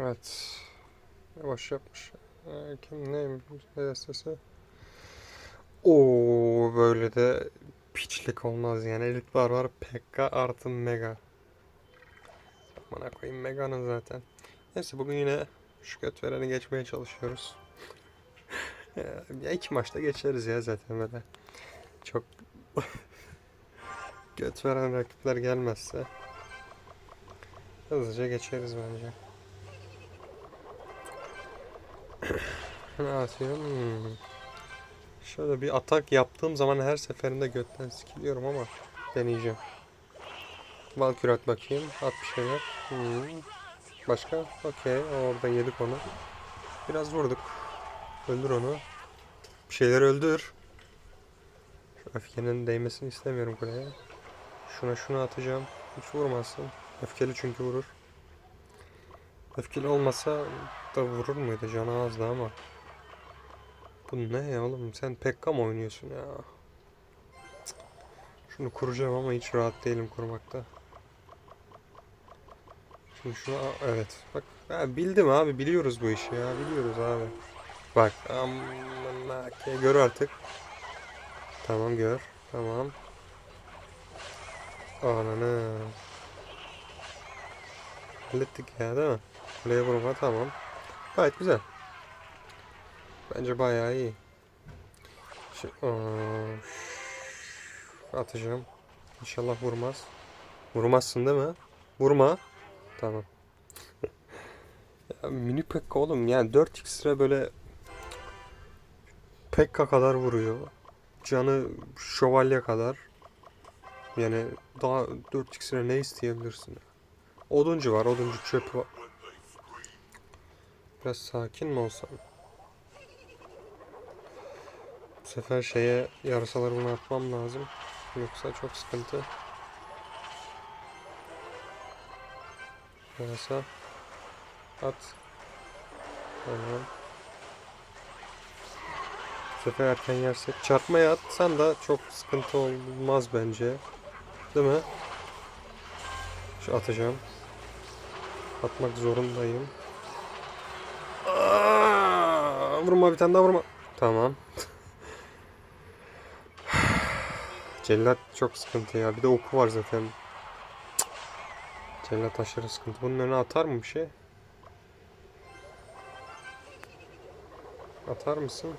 Evet. Yavaş yapmış. Ee, kim neymiş sesi? Oo böyle de piçlik olmaz yani. Elit var var Pekka artı Mega. Bana koyayım Mega'nın zaten. Neyse bugün yine şu göt vereni geçmeye çalışıyoruz. ya iki maçta geçeriz ya zaten böyle. Çok göt veren rakipler gelmezse hızlıca geçeriz bence. Ne atıyorum? Hmm. Şöyle bir atak yaptığım zaman her seferinde götten sikiliyorum ama deneyeceğim. Valkür at bakayım. At bir şeyler. Hmm. Başka? Okey. Orada yedik onu. Biraz vurduk. Öldür onu. Bir şeyler öldür. Şu öfkenin değmesini istemiyorum kuleye. Şuna şunu atacağım. Hiç vurmasın. Öfkeli çünkü vurur. Öfkeli olmasa da vurur muydu? Canı azdı ama. Bu ne ya oğlum? Sen Pekka mı oynuyorsun ya? Şunu kuracağım ama hiç rahat değilim kurmakta. Şimdi şunu evet. Bak ha, bildim abi biliyoruz bu işi ya. Biliyoruz abi. Bak okey, gör artık. Tamam gör. Tamam. Ananı. Hallettik ya değil mi? Kuleye vurma tamam. Gayet güzel. Bence bayağı iyi. Şimdi, Aa, atacağım. İnşallah vurmaz. Vurmazsın değil mi? Vurma. Tamam. mini Pekka oğlum yani 4 ekstra böyle Pekka kadar vuruyor. Canı şövalye kadar. Yani daha 4 ekstra ne isteyebilirsin? Oduncu var, oduncu çöpü var. Biraz sakin mi olsam? Bu sefer şeye yarasaları bunu atmam lazım. Yoksa çok sıkıntı. Yarasa. At. Tamam. Bu sefer erken yersek. Çarpmaya atsan da çok sıkıntı olmaz bence. Değil mi? Şu atacağım. Atmak zorundayım. Aa, vurma bir tane daha vurma. Tamam. Cellat çok sıkıntı ya. Bir de oku var zaten. Cellat aşırı sıkıntı. Bunun önüne atar mı bir şey? Atar mısın?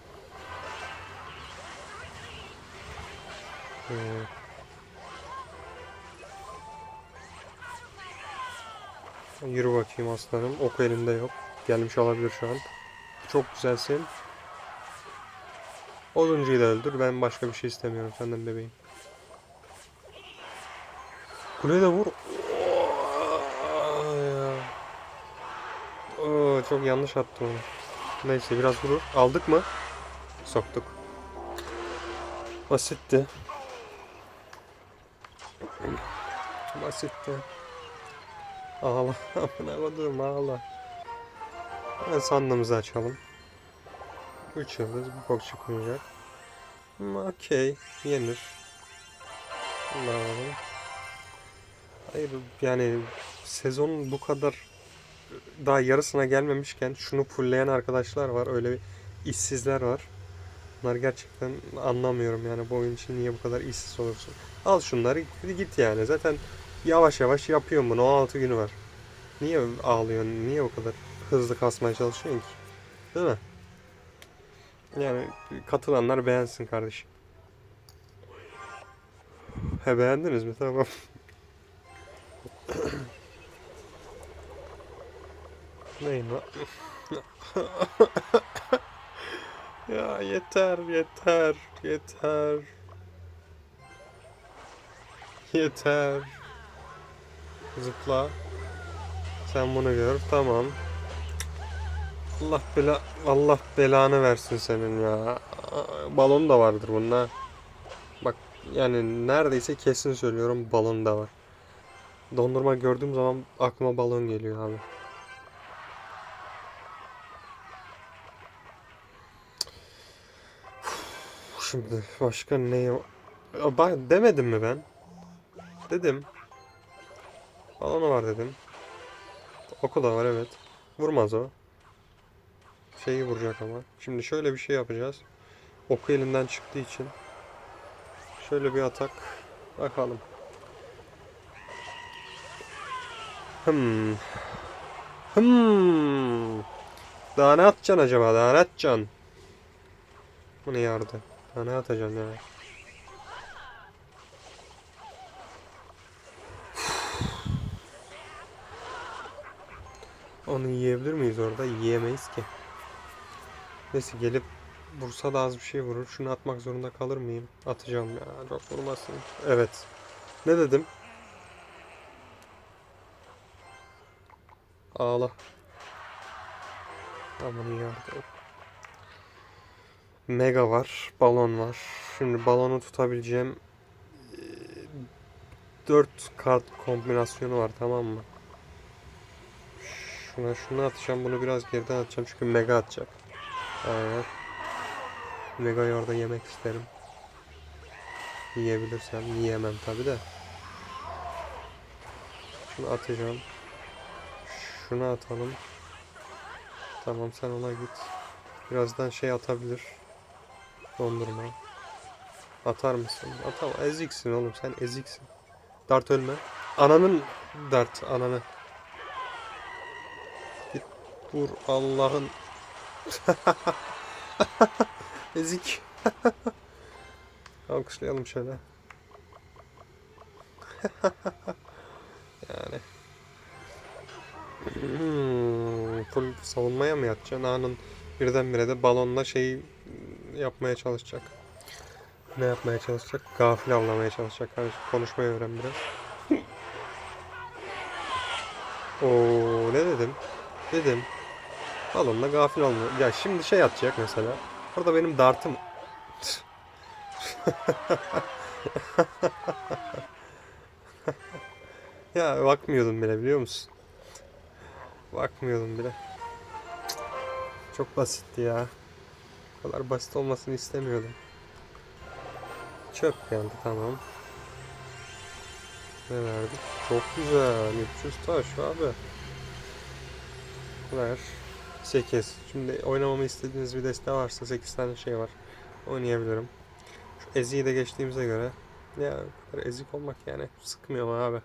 Ee, Yürü bakayım aslanım. Ok elimde yok. Gelmiş olabilir şu an. Çok güzelsin. Oduncuyu da öldür. Ben başka bir şey istemiyorum senden bebeğim. Kuleye de vur. Çok yanlış attım onu. Neyse biraz vurur. Aldık mı? Soktuk. Basitti. Basitti. Ağla. Amına koduğum ağla. Ben sandığımızı açalım. 3 yıldız bir bok çıkmayacak. Ama okey. Yenir. Alalım. Hayır yani sezonun bu kadar daha yarısına gelmemişken şunu fullleyen arkadaşlar var. Öyle işsizler var. Bunlar gerçekten anlamıyorum yani bu oyun için niye bu kadar işsiz olursun. Al şunları git yani. Zaten yavaş yavaş yapıyorum bunu. 16 günü var. Niye ağlıyorsun? Niye o kadar hızlı kasmaya çalışıyorsun ki? Değil mi? Yani katılanlar beğensin kardeşim. He beğendiniz mi? Tamam. Neyin lan? ya yeter, yeter, yeter. Yeter. Zıpla. Sen bunu gör. Tamam. Allah bela Allah belanı versin senin ya. Balon da vardır bunda. Bak yani neredeyse kesin söylüyorum balon da var. Dondurma gördüğüm zaman aklıma balon geliyor abi. Şimdi başka ne Bak demedim mi ben? Dedim. Balonu var dedim. Oku da var evet. Vurmaz o. Şeyi vuracak ama. Şimdi şöyle bir şey yapacağız. Oku elinden çıktığı için. Şöyle bir atak. Bakalım. Hmm. Hmm. Daha ne atacaksın acaba? Daha ne atacaksın? Bu ne yardı? Daha ne atacaksın ya? Onu yiyebilir miyiz orada? Yiyemeyiz ki. Neyse gelip vursa da az bir şey vurur. Şunu atmak zorunda kalır mıyım? Atacağım ya. Çok vurmasın. Evet. Ne dedim? Ağla. Aman yardım. Mega var. Balon var. Şimdi balonu tutabileceğim 4 kart kombinasyonu var tamam mı? Şuna şunu atacağım. Bunu biraz geriden atacağım çünkü mega atacak. Aynen. Mega'yı orada yemek isterim. Yiyebilirsem. Yiyemem tabi de. Şunu atacağım. Şunu atalım. Tamam sen ona git. Birazdan şey atabilir. Dondurma. Atar mısın? Atamam. Eziksin oğlum sen eziksin. Dart ölme. Ananın dart ananı. Vur Allah'ın. Ezik. Alkışlayalım şöyle. yani. Hmm, full savunmaya mı yatacaksın? Anın birdenbire de balonla şeyi yapmaya çalışacak. Ne yapmaya çalışacak? Gafil avlamaya çalışacak. Hadi konuşmayı öğren biraz. Oo ne dedim? Dedim. Balonla gafil olma. Ya şimdi şey atacak mesela. Orada benim dartım. ya bakmıyordum bile biliyor musun? Bakmıyordum bile. Çok basitti ya. Bu kadar basit olmasını istemiyordum. Çöp geldi tamam. Ne verdik? Çok güzel. 300 taş abi. Ver. 8. Şimdi oynamamı istediğiniz bir deste varsa 8 tane şey var. Oynayabilirim. Şu Ezi'yi de geçtiğimize göre ya bu kadar ezik olmak yani sıkmıyor mu abi?